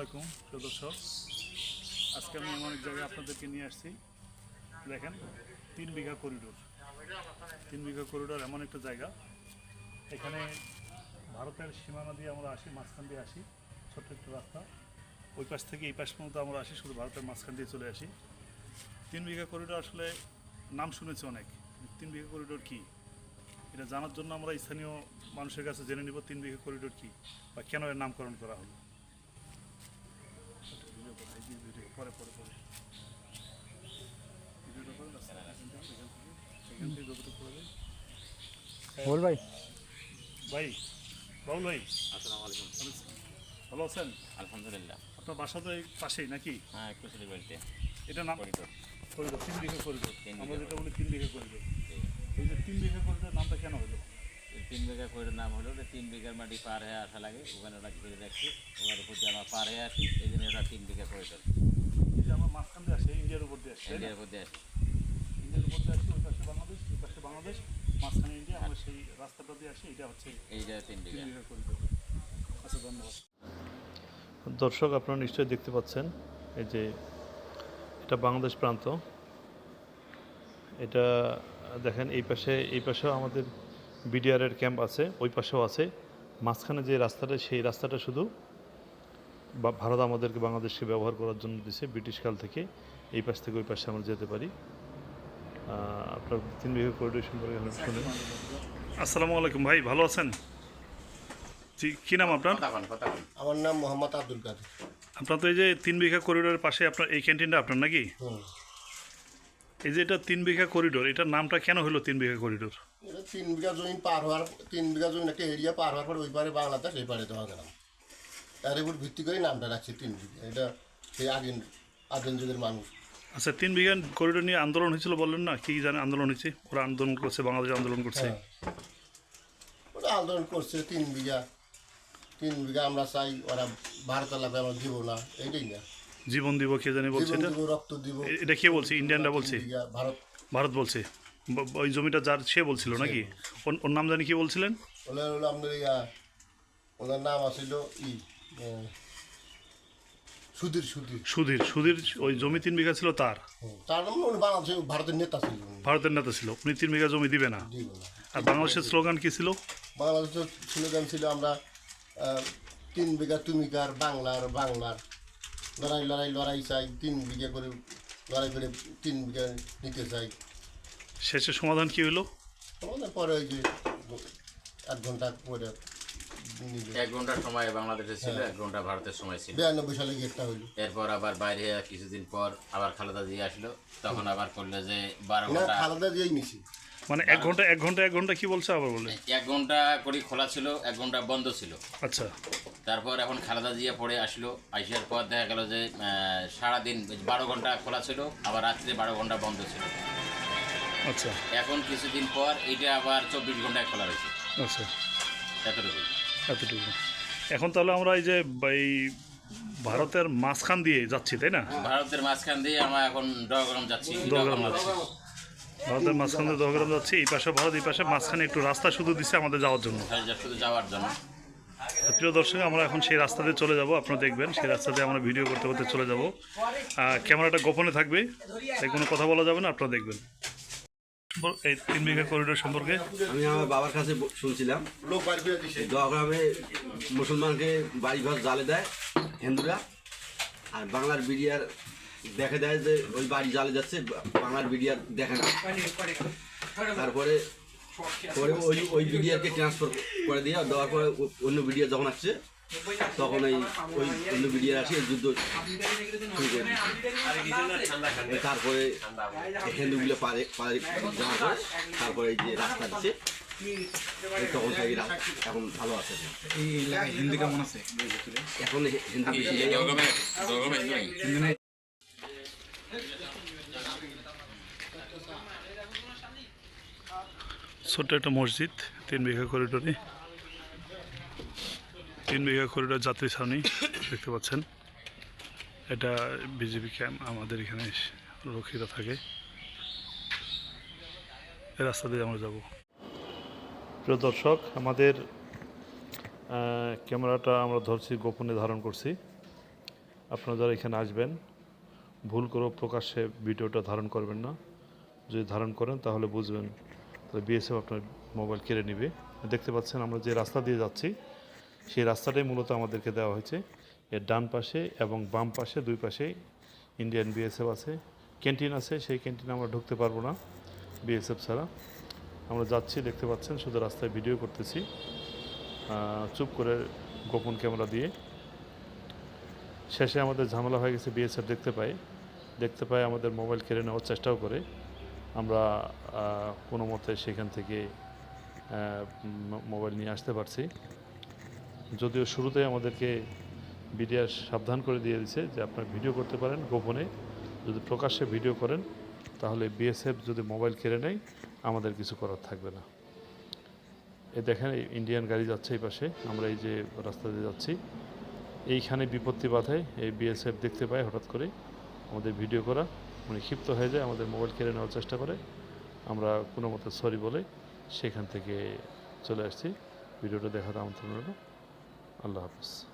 আলাইকুম, প্রিয় দর্শক। আজকে আমি এমন এক জায়গায় আপনাদেরকে নিয়ে আসছি। দেখেন, তিন বিঘা করিডোর তিন বিঘা করিডোর এমন একটা জায়গা। এখানে ভারতের সীমানা দিয়ে আমরা আসি, মাঝখান দিয়ে আসি। ছোট্ট একটা রাস্তা। ওই পাশ থেকে এই পাশ পর্যন্ত আমরা আসি, শুধু ভারতের মাঝখান দিয়ে চলে আসি। তিন বিঘা করিডোর আসলে নাম শুনেছি অনেক। তিন বিঘা করিডোর কী? এটা জানার জন্য আমরা স্থানীয় মানুষের কাছে জেনে নিব, তিন বিঘা করিডোর কী? বা কেন এর নামকরণ করা হলো ভিডিও করে, এই যে ভিডিও, পরে পরে পরে ভিডিওটা করে না, এখান থেকে, এখান থেকে, এখান থেকে যতটুকু করে দেয়। বল ভাই। ভাই ভাই। আসসালামু আলাইকুম। ভালো আছেন? আলহামদুলিল্লাহ। আপনার বাসা তো এই পাশেই নাকি? হ্যাঁ একটু বাড়িতে। এটা নাম? করিডোর করিডোর তিন বিঘা করিডোর আমরা যেটা বলি তিন বিঘা করিডোর এই যে তিন বিঘা করিডোর নামটা কেন হলো? এই তিন বিঘা করিডোর নাম হলো যে তিন বিঘার মাটি পার হয়ে আসা লাগে। ওখানে ওরা ঘিরে রাখছি ওখানে উপর দিয়ে আমরা পার হয়ে আসি। এই জন্য তিন বিঘা এই যে আমার মাঝখান দিয়ে আসে ইন্ডিয়ার উপর দিয়ে আসে ইন্ডিয়ার উপর দিয়ে আসি। ইন্ডিয়ার উপর দিয়ে আসে ওই পাশে বাংলাদেশ ওই পাশে বাংলাদেশ মাঝখানে ইন্ডিয়া আমরা সেই রাস্তাটা দিয়ে আসি এটা হচ্ছে এইটা আচ্ছা ধন্যবাদ। দর্শক আপনারা নিশ্চয়ই দেখতে পাচ্ছেন এই যে এটা বাংলাদেশ প্রান্ত। এটা দেখেন এই পাশে এই পাশেও আমাদের বিডিআরের ক্যাম্প আছে ওই পাশেও আছে। মাঝখানে যে রাস্তাটা সেই রাস্তাটা শুধু ভারত আমাদেরকে বাংলাদেশকে ব্যবহার করার জন্য দিছে ব্রিটিশ কাল থেকে। এই পাশ থেকে ওই পাশে আমরা যেতে পারি। আপনার তিন বিঘা করিডোর সম্পর্কে শুনুন। আসসালামু আলাইকুম ভাই ভালো আছেন? জি কী নাম আপনার? আমার নাম মোহাম্মদ আব্দুল কাদের। আপনার তো এই যে তিন বিঘা করিডোরের পাশে আপনার এই ক্যান্টিনটা আপনার নাকি? হুম। এই যে এটা তিন বিঘা করিডোর এটার নামটা কেন হলো তিন বিঘা করিডোর এটা তিন বিঘা জমি পার হওয়ার তিন বিঘা জমি একটা এরিয়া পার হওয়ার পর ওই পারে বাংলাদেশ এই পারে দেওয়া গেলাম তার উপর ভিত্তি করে নামটা রাখছি তিন বিঘা। এটা সেই আগের আদিম যুগের মানুষ। আচ্ছা তিন বিঘা করিডোর নিয়ে আন্দোলন হয়েছিল বললেন না? কি জানে আন্দোলন হয়েছে? ওরা আন্দোলন করছে বাংলাদেশ আন্দোলন করছে। হ্যাঁ। ওরা আন্দোলন করছে তিন বিঘা। তিন বিঘা আমরা চাই ওরা ভারত লাগবে আমরা দিব না এটাই না। জীবন দিব কে জানি বলছে এটা? রক্ত দিব। এটা কে বলছে? ইন্ডিয়ানরা বলছে? ভারত। ভারত বলছে। ওই জমিটা যার সে বলছিল নাকি? ওর- নাম জানি কি বলছিলেন? ওনার নাম আছিল ই। সুধীর সুধীর। সুধীর সুধীর ওই জমি তিন বিঘা ছিল তার। তার নাম উনি বাংলাদেশের ভারতের নেতা ছিল ভারতের নেতা ছিল উনি তিন বিঘা জমি দিবে না। আর বাংলাদেশের স্লোগান কি ছিল? বাংলাদেশের স্লোগান ছিল আমরা তিন বিঘা তুমি কার বাংলার বাংলার। লড়াই লড়াই লড়াই চাই তিন বিঘা করে লড়াই করে তিন বিঘা নিতে চাই। শেষে সমাধান কি হলো? আমাদের পরে ওই যে এক ঘণ্টা পরে। এক ঘণ্টার সময় বাংলাদেশে ছিল এক ঘণ্টা ভারতের সময় ছিল। বিরানব্বই সালে গেটটা হইল। এরপর আবার বাইরে কিছুদিন পর আবার খালেদা দিয়ে আসলো তখন আবার করল যে বারো ঘণ্টা খালেদা নিছি মানে এক ঘণ্টা এক ঘণ্টা এক ঘণ্টা কি বলছে আবার বলে? এক ঘণ্টা করে খোলা ছিল এক ঘণ্টা বন্ধ ছিল। আচ্ছা। তারপর এখন খালেদা জিয়া পড়ে আসলো আসার পর দেখা গেল যে আহ, সারাদিন বারো ঘণ্টা খোলা ছিল আবার রাত্রে বারো ঘণ্টা বন্ধ ছিল। আচ্ছা। এখন কিছুদিন পর এটা আবার চব্বিশ ঘন্টায় খোলা রয়েছে আচ্ছা। এতটুকু এতটুকু। এখন তাহলে আমরা এই যে এই ভারতের মাঝখান দিয়ে যাচ্ছি তাই না? ভারতের মাঝখান দিয়ে আমরা এখন ডগরম যাচ্ছি। দহগ্রাম বাংলাদেশে। ভারতের মাঝখান দিয়ে দহগ্রাম যাচ্ছি এই পাশে ভারত এই পাশে মাঝখানে একটু রাস্তা শুধু দিচ্ছে আমাদের যাওয়ার জন্য। শুধু যাওয়ার জন্য। প্রিয় দর্শক আমরা এখন সেই রাস্তা দিয়ে চলে যাব আপনারা দেখবেন সেই রাস্তা দিয়ে আমরা ভিডিও করতে করতে চলে যাব। ক্যামেরাটা গোপনে থাকবে তাই কোনো কথা বলা যাবে না আপনারা দেখবেন। এই তিন বিঘা করিডোর সম্পর্কে? আমি আমার বাবার কাছে শুনছিলাম। বাড়ি দোয়াগ্রামে মুসলমানকে বাড়িঘর জ্বালে দেয় হিন্দুরা। আর বাংলার বিডিআর দেখে দেয় যে ওই বাড়ি জ্বালে যাচ্ছে বাংলার বিডিআর দেখে না। তারপরে পরে ওই ওই বিডিআরকে ট্রান্সফার করে দিয়ে দেওয়ার পরে অন্য বিডিআর যখন আসছে তখন এই ওই অন্য বিডিআর আসে যুদ্ধ শুরু করে তারপরে হিন্দুগুলো পারে পারে যাওয়ার পরে তারপরে এই যে রাস্তা দিচ্ছে তখন থেকে এখন ভালো আছে। হিন্দি কেমন আছে? এখন হিন্দু বেশি ছোট্ট একটা মসজিদ তিন বিঘা করিডোরে তিন বিঘা করিডোর যাত্রী ছাউনি দেখতে পাচ্ছেন। এটা বিজেপি ক্যাম্প আমাদের এখানে রক্ষিত থাকে। এই রাস্তা দিয়ে আমরা যাব। প্রিয় দর্শক, আমাদের ক্যামেরাটা আমরা ধরছি, গোপনে ধারণ করছি। আপনারা যারা এখানে আসবেন, ভুল করেও প্রকাশ্যে ভিডিওটা ধারণ করবেন না। যদি ধারণ করেন, তাহলে বুঝবেন। তাহলে বিএসএফ আপনার মোবাইল কেড়ে নেবে। দেখতে পাচ্ছেন, আমরা যে রাস্তা দিয়ে যাচ্ছি সেই রাস্তাটাই মূলত আমাদেরকে দেওয়া হয়েছে। এর ডান পাশে এবং বাম পাশে, দুই পাশে ইন্ডিয়ান বিএসএফ আছে, ক্যান্টিন আছে, সেই ক্যান্টিনে আমরা ঢুকতে পারব না বিএসএফ ছাড়া। আমরা যাচ্ছি, দেখতে পাচ্ছেন, শুধু রাস্তায় ভিডিও করতেছি। চুপ করে গোপন ক্যামেরা দিয়ে। শেষে আমাদের ঝামেলা হয়ে গেছে বিএসএফ দেখতে পাই। দেখতে পাই আমাদের মোবাইল কেড়ে নেওয়ার চেষ্টাও করে। আমরা কোনো মতে সেখান থেকে মোবাইল নিয়ে আসতে পারছি। যদিও শুরুতে আমাদেরকে বিডিআর সাবধান করে দিয়ে দিয়েছে যে আপনার ভিডিও করতে পারেন গোপনে। যদি প্রকাশ্যে ভিডিও করেন, তাহলে বিএসএফ যদি মোবাইল কেড়ে নেয়, আমাদের কিছু করার থাকবে না। এ দেখেন ইন্ডিয়ান গাড়ি যাচ্ছে এই পাশে, আমরা এই যে রাস্তা দিয়ে যাচ্ছি। এইখানে বিপত্তি বাধায় এই বিএসএফ দেখতে পায় হঠাৎ করে আমাদের ভিডিও করা। উনি ক্ষিপ্ত হয়ে যায়, আমাদের মোবাইল কেড়ে নেওয়ার চেষ্টা করে। আমরা কোনো মতে সরি বলে সেখান থেকে চলে আসছি। ভিডিওটা দেখাতে আমন্ত্রণ রইল। আল্লাহ হাফিজ